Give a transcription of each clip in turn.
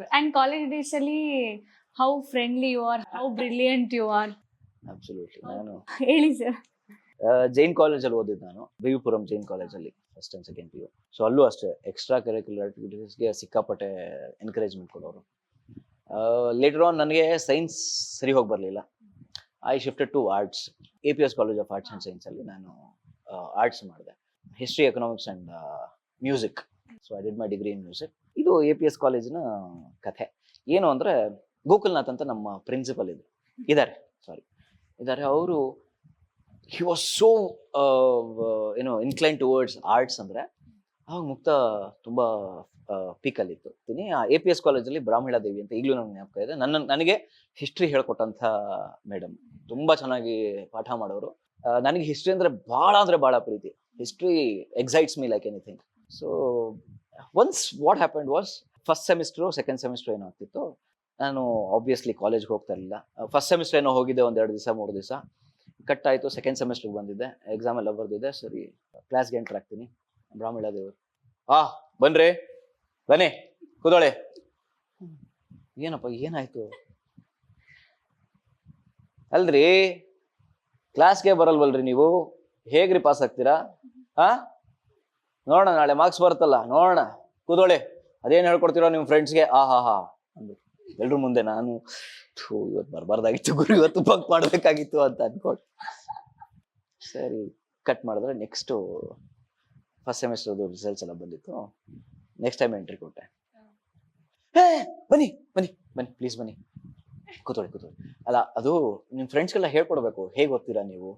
Super and college days ಅಲ್ಲಿ how friendly you are how brilliant you are absolutely ನಾನು ಹೇಳಿ sir Jain ಕಾಲೇಜಲ್ಲಿ ಓದಿದ್ದು ನಾನು. ವಿವಿಪುರಂ ಜೈನ್ ಕಾಲೇಜಲ್ಲಿ first and second P U so ಅಲ್ಲೂ ಅಷ್ಟೇ ಎಕ್ಸ್ಟ್ರಾ ಕರಿಕ್ಯುಲರ್ ಆಕ್ಟಿವಿಟೀಸ್ಗೆ ಸಿಕ್ಕಾಪಟ್ಟೆ ಎನ್ಕರೇಜ್ಮೆಂಟ್ ಕೊಡೋರು. ಲೇಟರ್ ಆನ್ ನನಗೆ ಸೈನ್ಸ್ ಸರಿ ಹೋಗಿ ಬರಲಿಲ್ಲ. I shifted to arts A P S college of arts and science ಅಲ್ಲಿ ನಾನು ಆರ್ಟ್ಸ್ ಮಾಡಿದೆ. History economics and music so I did my degree in music ಇದು ಎ ಪಿ ಎಸ್ ಕಾಲೇಜಿನ ಕಥೆ. ಏನು ಅಂದರೆ ಗೋಕುಲ್ನಾಥ್ ಅಂತ ನಮ್ಮ ಪ್ರಿನ್ಸಿಪಲ್ ಇದ್ರು. ಇದ್ದಾರೆ ಸಾರಿ ಇದ್ದಾರೆ ಅವರು ಹಿ ವಾಸ್ ಸೋ ಏನೋ ಇನ್ಕ್ಲೈನ್ ಟುವರ್ಡ್ಸ್ ಆರ್ಟ್ಸ್ ಅಂದರೆ ಆವಾಗ ಮುಕ್ತ ತುಂಬ ಪೀಕಲ್ಲಿತ್ತು ಎ ಪಿ ಎಸ್ ಕಾಲೇಜಲ್ಲಿ ಬ್ರಾಹ್ಮಣ ದೇವಿ ಅಂತ ಈಗಲೂ ನನಗೆ ಜ್ಞಾಪಕ ಇದೆ. ನನ್ನ, ನನಗೆ ಹಿಸ್ಟ್ರಿ ಹೇಳ್ಕೊಟ್ಟಂಥ ಮೇಡಮ್ ತುಂಬ ಚೆನ್ನಾಗಿ ಪಾಠ ಮಾಡೋರು. ನನಗೆ ಹಿಸ್ಟ್ರಿ ಅಂದರೆ ಭಾಳ ಅಂದರೆ ಭಾಳ ಪ್ರೀತಿ. History excites me like anything so once what happened was first semester second semester ಏನೋ ಆಗ್ತಿತ್ತು ನಾನು ಆಬ್ವಿಯಸ್ಲಿ ಕಾಲೇಜ್ಗೆ ಹೋಗ್ತಾ ಇರಲಿಲ್ಲ. ಫಸ್ಟ್ ಸೆಮಿಸ್ಟರ್ ಏನೋ ಹೋಗಿದ್ದೆ ಒಂದು ಎರಡು ದಿವಸ, ಮೂರು ದಿವಸ. ಕಟ್ ಆಯಿತು ಸೆಕೆಂಡ್ ಸೆಮಿಸ್ಟರ್ಗೆ ಬಂದಿದ್ದೆ. ಎಕ್ಸಾಮ್ ಎಲ್ಲ ಬರೆದಿದ್ದೆ ಸರಿ ಕ್ಲಾಸ್ಗೆ ಎಂಟರ್ ಆಗ್ತೀನಿ, ಬ್ರಾಹ್ಮಣ ದೇವರು. ಆ, ಬನ್ರಿ, ಬನ್ನಿ ಕುದೋಳೆ ಏನಪ್ಪ, ಏನಾಯ್ತು? ಅಲ್ರಿ ಕ್ಲಾಸ್ಗೆ ಬರಲ್ವಲ್ರಿ ನೀವು? ಹೇಗ್ರಿ ಪಾಸ್ ಆಗ್ತೀರಾ? ಹಾ ನೋಡೋಣ, ನಾಳೆ ಮಾರ್ಕ್ಸ್ ಬರುತ್ತಲ್ಲ, ನೋಡೋಣ. ಕೂದೋಳೆ ಅದೇನು ಹೇಳ್ಕೊಡ್ತೀರೋ ನಿಮ್ಮ ಫ್ರೆಂಡ್ಸ್ಗೆ ಆ ಹಾ ಹಾ ಮುಂದೆ ನಾನು ಇವತ್ತು ಬರಬಾರ್ದಾಗಿತ್ತು ಗುರು, ಇವತ್ತು ಪಕ್ ಮಾಡಬೇಕಾಗಿತ್ತು ಅಂತ ಅನ್ಕೊಂಡು. ಸರಿ ಕಟ್ ಮಾಡಿದ್ರೆ ನೆಕ್ಸ್ಟು ಫಸ್ಟ್ ಸೆಮಿಸ್ಟರ್ದು ರಿಸಲ್ಟ್ಸ್ ಎಲ್ಲ ಬಂದಿತ್ತು. ನೆಕ್ಸ್ಟ್ ಟೈಮ್ ಎಂಟ್ರಿ ಕೊಟ್ಟೆ. ಬನ್ನಿ ಬನ್ನಿ ಬನ್ನಿ ಪ್ಲೀಸ್ ಬನ್ನಿ. ಕೂತೋಳಿ ಕೂತೋಳಿ ಅಲ್ಲ, ಅದು ನಿಮ್ಮ ಫ್ರೆಂಡ್ಸ್ಗೆಲ್ಲ ಹೇಳ್ಕೊಡ್ಬೇಕು. ಹೇಗೆ ಓದ್ತೀರಾ ನೀವು?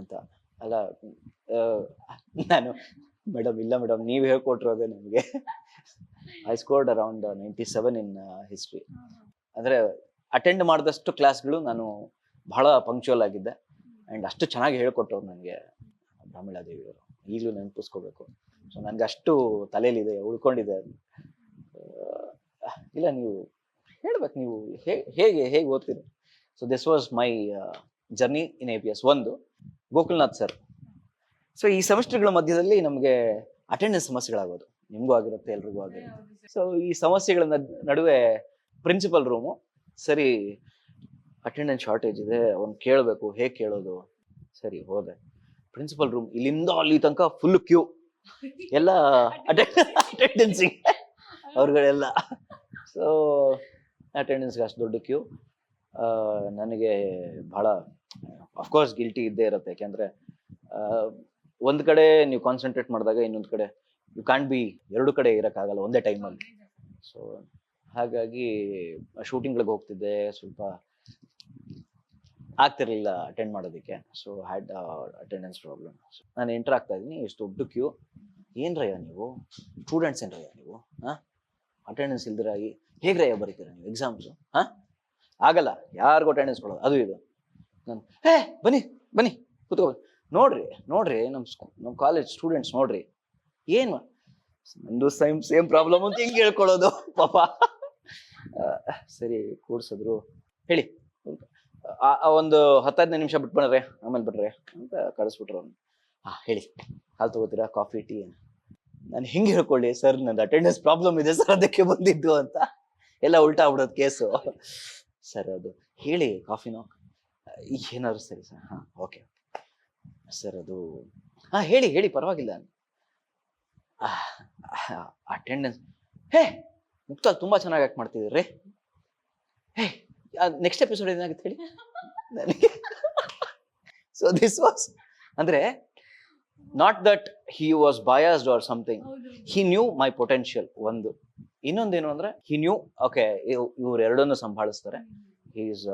ಅಂತ. ಅಲ್ಲ ನಾನು ಮೇಡಮ್, ಇಲ್ಲ ಮೇಡಮ್, ನೀವು ಹೇಳ್ಕೊಟ್ರು ಅದೇ ನಮಗೆ. I scored around ninety seven in history ಅಂದರೆ ಅಟೆಂಡ್ ಮಾಡಿದಷ್ಟು ಕ್ಲಾಸ್ಗಳು ನಾನು ಬಹಳ ಪಂಕ್ಚುವಲ್ ಆಗಿದ್ದೆ. ಆ್ಯಂಡ್ ಅಷ್ಟು ಚೆನ್ನಾಗಿ ಹೇಳ್ಕೊಟ್ಟವ್ರು ನನಗೆ ಬ್ರಾಹ್ಮಣ ದೇವಿಯವರು. ಈಗಲೂ ನೆನಪಿಸ್ಕೋಬೇಕು. ಸೊ ನನಗೆ ಅಷ್ಟು ತಲೆಯಲ್ಲಿದೆ ಉಳ್ಕೊಂಡಿದೆ. ಇಲ್ಲ ನೀವು ಹೇಳ್ಬೇಕು, ನೀವು ಹೇಗೆ ಹೇಗೆ ಓದ್ತೀರಿ? So this was my journey in A P S ಒಂದು, ಗೋಕುಲ್ನಾಥ್ ಸರ್ ಸೊ ಈ ಸೆಮಿಸ್ಟರ್ಗಳ ಮಧ್ಯದಲ್ಲಿ ನಮಗೆ ಅಟೆಂಡೆನ್ಸ್ ಸಮಸ್ಯೆಗಳಾಗೋದು. ನಿಮಗೂ ಆಗಿರುತ್ತೆ, ಎಲ್ರಿಗೂ ಆಗಿರುತ್ತೆ. ಸೊ ಈ ಸಮಸ್ಯೆಗಳನ್ನ ನಡುವೆ ಪ್ರಿನ್ಸಿಪಲ್ ರೂಮು ಸರಿ ಅಟೆಂಡೆನ್ಸ್ ಶಾರ್ಟೇಜ್ ಇದೆ, ಅವ್ನು ಕೇಳಬೇಕು, ಹೇಗೆ ಕೇಳೋದು? ಸರಿ, ಹೋದೆ. ಪ್ರಿನ್ಸಿಪಲ್ ರೂಮ್ ಇಲ್ಲಿಂದ ಅಲ್ಲಿ ತನಕ ಫುಲ್ ಕ್ಯೂ ಎಲ್ಲ ಅಟೆಂಡೆನ್ಸಿಗೆ ಅವ್ರುಗಳೆಲ್ಲ. ಸೊ ಅಟೆಂಡೆನ್ಸ್ಗೆ ಅಷ್ಟು ದೊಡ್ಡ ಕ್ಯೂ ನನಗೆ ಭಾಳ ಅಫ್ಕೋರ್ಸ್ ಗಿಲ್ಟಿ ಇದ್ದೇ ಇರುತ್ತೆ. ಯಾಕೆಂದರೆ ಒಂದು ಕಡೆ ನೀವು ಕಾನ್ಸಂಟ್ರೇಟ್ ಮಾಡಿದಾಗ ಇನ್ನೊಂದು ಕಡೆ ಯು ಕಾಂಟ್ ಬಿ ಎರಡು ಕಡೆ ಇರೋಕ್ಕಾಗಲ್ಲ, ಒಂದೇ ಟೈಮಲ್ಲಿ ಸೊ ಹಾಗಾಗಿ ಶೂಟಿಂಗ್ಗಳಿಗೆ ಹೋಗ್ತಿದ್ದೆ, ಸ್ವಲ್ಪ ಆಗ್ತಿರ್ಲಿಲ್ಲ ಅಟೆಂಡ್ ಮಾಡೋದಕ್ಕೆ. ಸೊ ಹ್ಯಾಡ್ ಅಟೆಂಡೆನ್ಸ್ ಪ್ರಾಬ್ಲಮ್ ನಾನು ಎಂಟರ್ ಆಗ್ತಾ ಇದ್ದೀನಿ ಎಷ್ಟು ದೊಡ್ಡ ಕ್ಯೂ ಏನ್ರಯ್ಯ ನೀವು? ಸ್ಟೂಡೆಂಟ್ಸ್ ಏನ್ರಯ್ಯ ನೀವು? ಹಾಂ? ಅಟೆಂಡೆನ್ಸ್ ಇಲ್ದಿರಾಗಿ ಹೇಗೆ ರಯ್ಯ ಬರೀತೀರ ನೀವು ಎಕ್ಸಾಮ್ಸು ಹಾಂ? ಆಗಲ್ಲ, ಯಾರಿಗೂ ಅಟೆಂಡೆನ್ಸ್ ಕೊಡೋದು, ಅದು ಇದು. ನಾನು, ಹೇ, ಬನ್ನಿ ಬನ್ನಿ, ಕೂತ್ಕೊ ನೋಡ್ರಿ ನೋಡ್ರಿ ನಮ್ಮ ನಮ್ಮ ಕಾಲೇಜ್ ಸ್ಟೂಡೆಂಟ್ಸ್ ನೋಡ್ರಿ. ಏನು? ನಂದು ಸೇಮ್ ಸೇಮ್ ಪ್ರಾಬ್ಲಮ್ ಅಂತ ಹಿಂಗೆ ಹೇಳ್ಕೊಳ್ಳೋದು ಪಾಪ. ಸರಿ, ಕೂಡ್ಸಿದ್ರು. ಹೇಳಿ. ಆ- ಒಂದು ಹತ್ತೈದನೇ ನಿಮಿಷ ಬಿಟ್ಬಿಡ್ರೆ ಆಮೇಲೆ ಬಿಡ್ರೆ ಅಂತ ಕಳಿಸ್ಬಿಟ್ರು ಅವ್ನು ಹಾ ಹೇಳಿ. ಹಾಲು ತಗೋತೀರಾ? ಕಾಫಿ, ಟೀ ನಾನು ಹಿಂಗೆ ಹೇಳ್ಕೊಳ್ಳಿ, ಸರ್, ನಂದು ಅಟೆಂಡೆನ್ಸ್ ಪ್ರಾಬ್ಲಮ್ ಇದೆ ಸರ್, ಅದಕ್ಕೆ ಬಂದಿದ್ದು ಅಂತ. ಎಲ್ಲ ಉಲ್ಟಾ ಆಗ್ಬಿಡೋದು ಕೇಸು. ಸರ್, ಅದು ಹೇಳಿ, ಕಾಫಿನೋ? ಏನಾದ್ರು ಸರಿ, ಸರ್. ಹಾಂ ಓಕೆ. ಸರ್ ಅದು ಹಾಂ ಹೇಳಿ ಹೇಳಿ ಪರವಾಗಿಲ್ಲ. ಅಟೆಂಡೆನ್ಸ್ ಹೇ ಮುಕ್ತ ತುಂಬಾ ಚೆನ್ನಾಗಿ ಆಕ್ಟ್ ಮಾಡ್ತಿದ್ದೀರಿ ಹೇ ನೆಕ್ಸ್ಟ್ ಎಪಿಸೋಡ್ ಏನಾಗುತ್ತೆ ಹೇಳಿ? ನನಗೆ. ಸೊ ದಿಸ್ ವಾಸ್ ಅಂದ್ರೆ not that he was biased or something he knew my potential ಒಂದು. ಇನ್ನೊಂದೇನು ಅಂದ್ರೆ ಹಿ ನ್ಯೂ ಓಕೆ ಇವ್ರು ಎರಡನ್ನು ಸಂಭಾಳಿಸ್ತಾರೆ. He is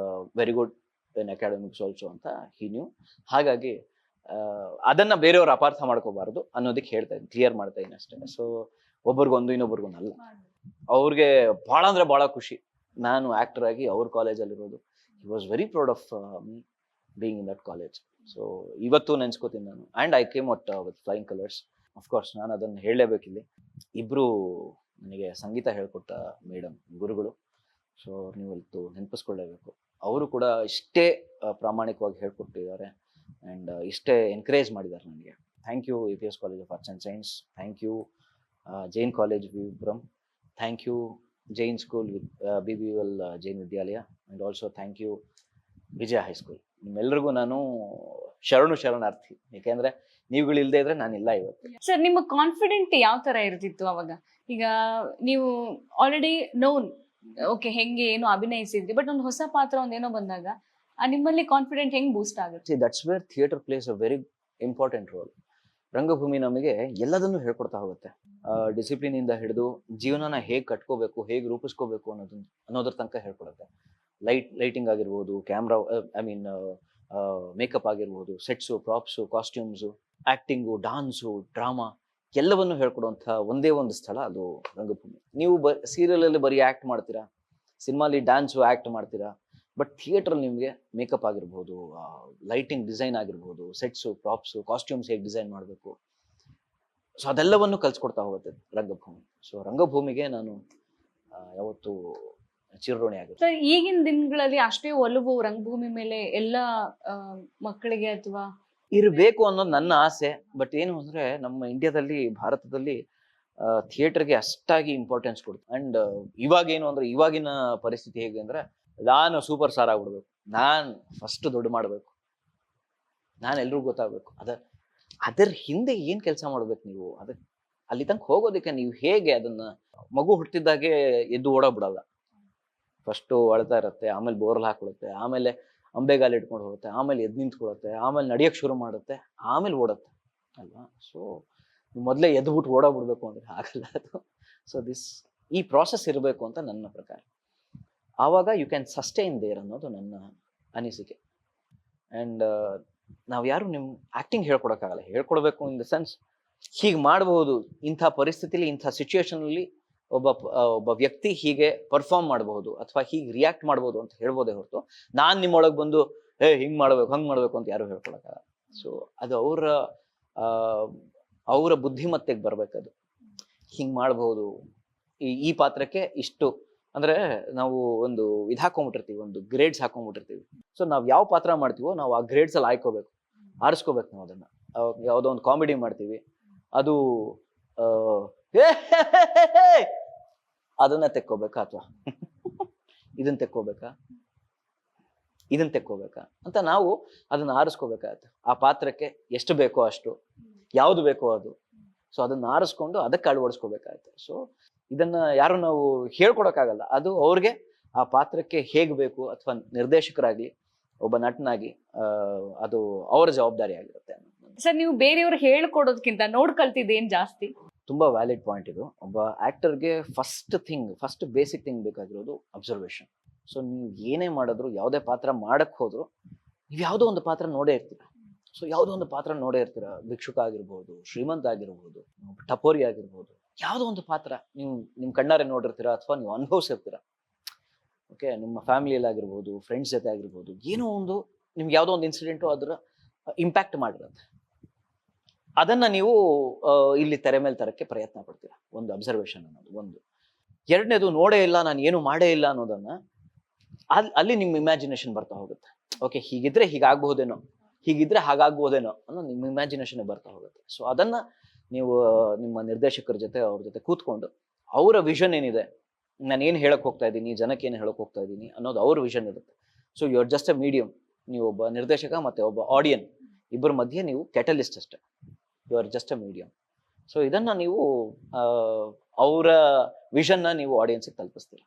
very good in academics also ಅಂತ ಹಿ ನ್ಯೂ ಹಾಗಾಗಿ ಅದನ್ನ ಬೇರೆಯವ್ರು ಅಪಾರ್ಥ ಮಾಡ್ಕೋಬಾರ್ದು ಅನ್ನೋದಕ್ಕೆ ಹೇಳ್ತಾ ಇದ್ದೀನಿ. ಕ್ಲಿಯರ್ ಮಾಡ್ತಾ ಇದ್ದೀನಿ ಅಷ್ಟೇ. ಸೊ ಒಬ್ರಿಗೊಂದು, ಇನ್ನೊಬ್ರಿಗೊಂದು ಅಲ್ಲ. ಅವ್ರಿಗೆ ಭಾಳ ಅಂದ್ರೆ ಭಾಳ ಖುಷಿ. ನಾನು ಆಕ್ಟರ್ ಆಗಿ ಅವ್ರ ಕಾಲೇಜಲ್ಲಿರೋದು he was very proud of me being in that college so ಇವತ್ತು ನೆನ್ಸ್ಕೋತೀನಿ ನಾನು. And I came out with flying colours of course ನಾನು ಅದನ್ನು ಹೇಳಲೇಬೇಕಿಲ್ಲಿ ಇಬ್ಬರು ನನಗೆ ಸಂಗೀತ ಹೇಳ್ಕೊಟ್ಟ ಮೇಡಮ್, ಗುರುಗಳು. ಸೊ ನೀವು ಇವತ್ತು ನೆನಪಿಸ್ಕೊಳ್ಳೇಬೇಕು. ಅವರು ಕೂಡ ಇಷ್ಟೇ ಪ್ರಾಮಾಣಿಕವಾಗಿ ಹೇಳ್ಕೊಟ್ಟಿದ್ದಾರೆ. ಆ್ಯಂಡ್ ಇಷ್ಟೇ ಎನ್ಕರೇಜ್ ಮಾಡಿದ್ದಾರೆ ನನಗೆ. Thank you A P S college of arts and science thank you Jain college ವಿಬ್ರಮ್ thank you Jain school with B B L Jain Vidyalaya and also thank you Vijaya high school ನಿಮ್ಮೆಲ್ಲರಿಗೂ ನಾನು ಶರಣು ಶರಣಾರ್ಥಿ. ಯಾಕೆಂದ್ರೆ ನೀವುಗಳಿಲ್ಲದೆ ಇದ್ರೆ ನಾನಿಲ್ಲ ಇವತ್ತು. Sir ನಿಮ್ಮ confident ಯಾವ ತರ ಇರ್ತಿತ್ತು ಅವಾಗ? ಈಗ ನೀವು ಆಲ್ರೆಡಿ ನೋನ್ ಓಕೆ ಹೆಂಗೆ, ಏನು ಅಭಿನಯಿಸಿದ್ರಿ ಬಟ್ ಒಂದು ಹೊಸ ಪಾತ್ರ ಒಂದೇನೋ ಬಂದಾಗ ನಿಮ್ಮಲ್ಲಿ ಕಾನ್ಫಿಡೆಂಟ್ ಹೆಂಗ್ ಬೂಸ್ಟ್ ಆಗುತ್ತೆ? That's where theatre plays a very important role ರಂಗಭೂಮಿ ನಮಗೆ ಎಲ್ಲದನ್ನು ಹೇಳ್ಕೊಡ್ತಾ ಹೋಗುತ್ತೆ. ಡಿಸಿಪ್ಲಿನ್ ಇಂದ ಹಿಡಿದು ಜೀವನನ ಹೇಗೆ ಕಟ್ಕೋಬೇಕು, ಹೇಗೆ ರೂಪಿಸ್ಕೋಬೇಕು ಅನ್ನೋದನ್ನ ಅನ್ನೋದ್ರ ತನಕ ಹೇಳ್ಕೊಡುತ್ತೆ. ಲೈಟ್ ಲೈಟಿಂಗ್ ಆಗಿರ್ಬೋದು ಕ್ಯಾಮ್ರಾ ಐ ಮೀನ್ ಮೇಕಪ್ ಆಗಿರ್ಬೋದು sets props costumes acting dance drama ಎಲ್ಲವನ್ನು ಹೇಳ್ಕೊಡುವಂಥ ಒಂದೇ ಒಂದು ಸ್ಥಳ ಅದು ರಂಗಭೂಮಿ. ನೀವು ಬ ಸೀರಿಯಲಲ್ಲಿ ಬರೀ ಆ್ಯಕ್ಟ್ ಮಾಡ್ತೀರಾ? ಸಿನಿಮಾಲಿ ಡ್ಯಾನ್ಸು ಆ್ಯಕ್ಟ್ ಮಾಡ್ತೀರಾ? ಬಟ್ ಥಿಯೇಟ್ರಲ್ಲಿ ನಿಮಗೆ ಮೇಕಪ್ ಆಗಿರ್ಬೋದು ಲೈಟಿಂಗ್ ಡಿಸೈನ್ ಆಗಿರ್ಬೋದು ಸೆಟ್ಸು ಪ್ರಾಪ್ಸು ಕಾಸ್ಟ್ಯೂಮ್ಸ್ ಹೇಗೆ ಡಿಸೈನ್ ಮಾಡಬೇಕು? ಸೊ ಅದೆಲ್ಲವನ್ನು ಕಲ್ಸ್ಕೊಡ್ತಾ ಹೋಗುತ್ತೆ ರಂಗಭೂಮಿ. ಸೊ ರಂಗಭೂಮಿಗೆ ನಾನು ಯಾವತ್ತು ಚಿರಋಣಿ ಆಗುತ್ತೆ. ಸರ್ ಈಗಿನ ದಿನಗಳಲ್ಲಿ ಅಷ್ಟೇ ಒಲವು ರಂಗಭೂಮಿ ಮೇಲೆ ಎಲ್ಲ ಮಕ್ಕಳಿಗೆ ಅಥವಾ? ಇರಬೇಕು ಅನ್ನೋದು ನನ್ನ ಆಸೆ. ಬಟ್ ಏನು ಅಂದ್ರೆ ನಮ್ಮ ಇಂಡಿಯಾದಲ್ಲಿ ಭಾರತದಲ್ಲಿ ಥಿಯೇಟರ್ಗೆ ಅಷ್ಟಾಗಿ ಇಂಪಾರ್ಟೆನ್ಸ್ ಕೊಡ್ತು. ಅಂಡ್ ಇವಾಗ ಏನು ಅಂದ್ರೆ, ಇವಾಗಿನ ಪರಿಸ್ಥಿತಿ ಹೇಗೆ ಅಂದ್ರೆ, ನಾನು ಸೂಪರ್ ಸ್ಟಾರ್ ಆಗ್ಬಿಡ್ಬೇಕು. ನಾನು ಫಸ್ಟ್ ದೊಡ್ಡ ಮಾಡಬೇಕು. ನಾನು ಎಲ್ರಿಗೂ ಗೊತ್ತಾಗಬೇಕು. ಅದ, ಅದರ ಹಿಂದೆ ಏನು ಕೆಲಸ ಮಾಡ್ಬೇಕು ನೀವು? ಅದ, ಅಲ್ಲಿ ತನಕ ಹೋಗೋದಕ್ಕೆ ನೀವು ಹೇಗೆ ಅದನ್ನ, ಮಗು ಹುಟ್ಟಿದಾಗೆ ಎದ್ದು ಓಡೋಗ್ಬಿಡಲ್ಲ. ಫಸ್ಟು ಅಳ್ತಾ ಇರುತ್ತೆ, ಆಮೇಲೆ ಬೋರ್ಲ್ ಹಾಕೊಳುತ್ತೆ, ಆಮೇಲೆ ಅಂಬೆಗಾಲು ಇಟ್ಕೊಂಡು ಹೋಗುತ್ತೆ, ಆಮೇಲೆ ಎದ್ದು ನಿಂತ್ಕೊಳ್ಳುತ್ತೆ ಆಮೇಲೆ ನಡೆಯೋಕೆ ಶುರು ಮಾಡುತ್ತೆ, ಆಮೇಲೆ ಓಡುತ್ತೆ. ಅಲ್ವಾ? ಸೊ ಮೊದಲೇ ಎದ್ಬಿಟ್ಟು ಓಡೋಗ್ಬಿಡ್ಬೇಕು ಅಂದರೆ ಆಗಲ್ಲ ಅದು. ಸೊ ದಿಸ್ ಈ ಪ್ರಾಸೆಸ್ ಇರಬೇಕು ಅಂತ ನನ್ನ ಪ್ರಕಾರ. ಆವಾಗ ಯು ಕ್ಯಾನ್ ಸಸ್ಟೈನ್ ದೇರ್ ಅನ್ನೋದು ನನ್ನ ಅನಿಸಿಕೆ. ಆ್ಯಂಡ್ ನಾವು ಯಾರು ನಿಮ್ಮ ಆ್ಯಕ್ಟಿಂಗ್ ಹೇಳ್ಕೊಡೋಕ್ಕಾಗಲ್ಲ. ಹೇಳ್ಕೊಡ್ಬೇಕು ಇನ್ ದ ಸೆನ್ಸ್ ಹೀಗೆ ಮಾಡಬಹುದು ಇಂಥ ಪರಿಸ್ಥಿತಿಲಿ, ಇಂಥ ಸಿಚುವೇಷನಲ್ಲಿ ಒಬ್ಬ ಒಬ್ಬ ವ್ಯಕ್ತಿ ಹೀಗೆ ಪರ್ಫಾರ್ಮ್ ಮಾಡಬಹುದು ಅಥವಾ ಹೀಗೆ ರಿಯಾಕ್ಟ್ ಮಾಡ್ಬೋದು ಅಂತ ಹೇಳ್ಬೋದೇ ಹೊರತು ನಾನು ನಿಮ್ಮೊಳಗೆ ಬಂದು, ಏ, ಹಿಂಗೆ ಮಾಡ್ಬೇಕು, ಹಂಗೆ ಮಾಡಬೇಕು ಅಂತ ಯಾರು ಹೇಳ್ಕೊಳಕ್ಕಾಗಲ್ಲ ಸೊ ಅದು ಅವರ ಅವರ ಬುದ್ಧಿಮತ್ತೆಗೆ ಬರ್ಬೇಕದು. ಹಿಂಗ್ ಮಾಡ್ಬೋದು. ಈ ಈ ಪಾತ್ರಕ್ಕೆ ಇಷ್ಟು. ಅಂದ್ರೆ ನಾವು ಒಂದು ಇದು ಹಾಕೊಂಡ್ಬಿಟ್ಟಿರ್ತೀವಿ ಒಂದು ಗ್ರೇಡ್ಸ್ ಹಾಕೊಂಡ್ಬಿಟ್ಟಿರ್ತೀವಿ ಸೊ ನಾವು ಯಾವ ಪಾತ್ರ ಮಾಡ್ತೀವೋ ನಾವು ಆ ಗ್ರೇಡ್ಸ್ ಅಲ್ಲಿ ಆಯ್ಕೋಬೇಕು ಆರಿಸ್ಕೋಬೇಕು ನಾವು ಅದನ್ನ. ಯಾವುದೋ ಒಂದು ಕಾಮಿಡಿ ಮಾಡ್ತೀವಿ. ಅದು ಅದನ್ನ ತೆಕ್ಕೋಬೇಕಾ ಅಥವಾ? ಇದನ್ನ ತೆಕ್ಕೋಬೇಕಾ? ಇದನ್ನ ತೆಕ್ಕೋಬೇಕಾ? ಅಂತ ನಾವು ಅದನ್ನ ಆರಿಸ್ಕೋಬೇಕಾಗತ್ತೆ. ಆ ಪಾತ್ರಕ್ಕೆ ಎಷ್ಟು ಬೇಕೋ ಅಷ್ಟು. ಯಾವ್ದು ಬೇಕೋ ಅದು. ಸೊ ಅದನ್ನ ಆರಿಸ್ಕೊಂಡು ಅದಕ್ಕೆ ಅಳವಡಿಸ್ಕೋಬೇಕಾಗತ್ತೆ ಸೊ ಇದನ್ನ ಯಾರು ನಾವು ಹೇಳ್ಕೊಡಕ್ಕಾಗಲ್ಲ. ಅದು ಅವ್ರಿಗೆ ಆ ಪಾತ್ರಕ್ಕೆ ಹೇಗ್ ಬೇಕು ಅಥವಾ ನಿರ್ದೇಶಕರಾಗಿ ಒಬ್ಬ ನಟನಾಗಿ ಅದು ಅವರ ಜವಾಬ್ದಾರಿ ಆಗಿರುತ್ತೆ ಸರ್ ನೀವು ಬೇರೆಯವ್ರು ಹೇಳ್ಕೊಡೋದ್ಕಿಂತ ನೋಡ್ ಕಲ್ತಿದ್ದೇನ್ ಜಾಸ್ತಿ? ತುಂಬಾ ವ್ಯಾಲಿಡ್ ಪಾಯಿಂಟ್ ಇದು. ಒಬ್ಬ ಆಕ್ಟರ್ಗೆ first thing first basic thing ಬೇಕಾಗಿರೋದು ಅಬ್ಸರ್ವೇಷನ್ ಸೊ ನೀವು ಏನೇ ಮಾಡಿದ್ರು ಯಾವುದೇ ಪಾತ್ರ ಮಾಡಕ್ ಹೋದ್ರು ನೀವು ಯಾವುದೋ ಒಂದು ಪಾತ್ರ ನೋಡೇ ಇರ್ತೀರ. ಸೊ ಯಾವುದೋ ಒಂದು ಪಾತ್ರ ನೋಡೇ ಇರ್ತೀರ. ಭಿಕ್ಷುಕ ಆಗಿರ್ಬೋದು, ಶ್ರೀಮಂತ ಆಗಿರ್ಬೋದು, ಟಪೋರಿ ಆಗಿರ್ಬೋದು. ಯಾವುದೋ ಒಂದು ಪಾತ್ರ ನೀವು ನಿಮ್ಮ ಕಣ್ಣಾರೆ ನೋಡಿರ್ತೀರ ಅಥವಾ ನೀವು ಅನುಭವಿಸಿರ್ತೀರ. ಓಕೆ ನಿಮ್ಮ ಫ್ಯಾಮಿಲಿಯಲ್ಲಿ ಆಗಿರ್ಬೋದು ಫ್ರೆಂಡ್ಸ್ ಜೊತೆ ಆಗಿರ್ಬೋದು, ಏನೋ ಒಂದು ನಿಮ್ಗೆ ಯಾವುದೋ ಒಂದು ಇನ್ಸಿಡೆಂಟು ಅದರ ಇಂಪ್ಯಾಕ್ಟ್ ಮಾಡಿರುತ್ತೆ. ಅದನ್ನ ನೀವು ಇಲ್ಲಿ ತೆರೆ ಮೇಲೆ ತರಕ್ಕೆ ಪ್ರಯತ್ನ ಪಡ್ತೀರಾ. ಒಂದು ಅಬ್ಸರ್ವೇಷನ್ ಅನ್ನೋದು, ಒಂದು. ಎರಡನೇದು, ನೋಡೇ ಇಲ್ಲ, ನಾನು ಏನು ಮಾಡೇ ಇಲ್ಲ ಅನ್ನೋದನ್ನ ಅಲ್ಲಿ ಅಲ್ಲಿ ನಿಮ್ಮ ಇಮ್ಯಾಜಿನೇಷನ್ ಬರ್ತಾ ಹೋಗುತ್ತೆ. ಓಕೆ ಹೀಗಿದ್ರೆ ಹೀಗಾಗಬಹುದೇನೋ. ಹೀಗಿದ್ರೆ ಹಾಗಾಗ್ಬೋದೇನೋ ಅನ್ನೋ ನಿಮ್ಮ ಇಮ್ಯಾಜಿನೇಷನ್ ಬರ್ತಾ ಹೋಗುತ್ತೆ. ಸೊ ಅದನ್ನ ನೀವು, ನಿಮ್ಮ ನಿರ್ದೇಶಕರ ಜೊತೆ, ಅವ್ರ ಜೊತೆ ಕೂತ್ಕೊಂಡು ಅವರ ವಿಷನ್ ಏನಿದೆ, ನಾನು ಏನು ಹೇಳಕ್ ಹೋಗ್ತಾ ಇದ್ದೀನಿ, ಜನಕ್ಕೆ ಏನು ಹೇಳಕ್ ಹೋಗ್ತಾ ಇದ್ದೀನಿ ಅನ್ನೋದು ಅವ್ರ ವಿಷನ್ ಇರುತ್ತೆ. So you are just a medium ನೀವು ಒಬ್ಬ ನಿರ್ದೇಶಕ ಮತ್ತೆ ಒಬ್ಬ ಆಡಿಯನ್ ಇಬ್ಬರ ಮಧ್ಯೆ ನೀವು ಕ್ಯಾಟಲಿಸ್ಟ್ ಅಷ್ಟೇ. You are just a medium so ಇದನ್ನ ನೀವು ಅವರ ವಿಷನ್ನ ನೀವು ಆಡಿಯನ್ಸಿಗೆ ತಲುಪಿಸ್ತೀರಾ.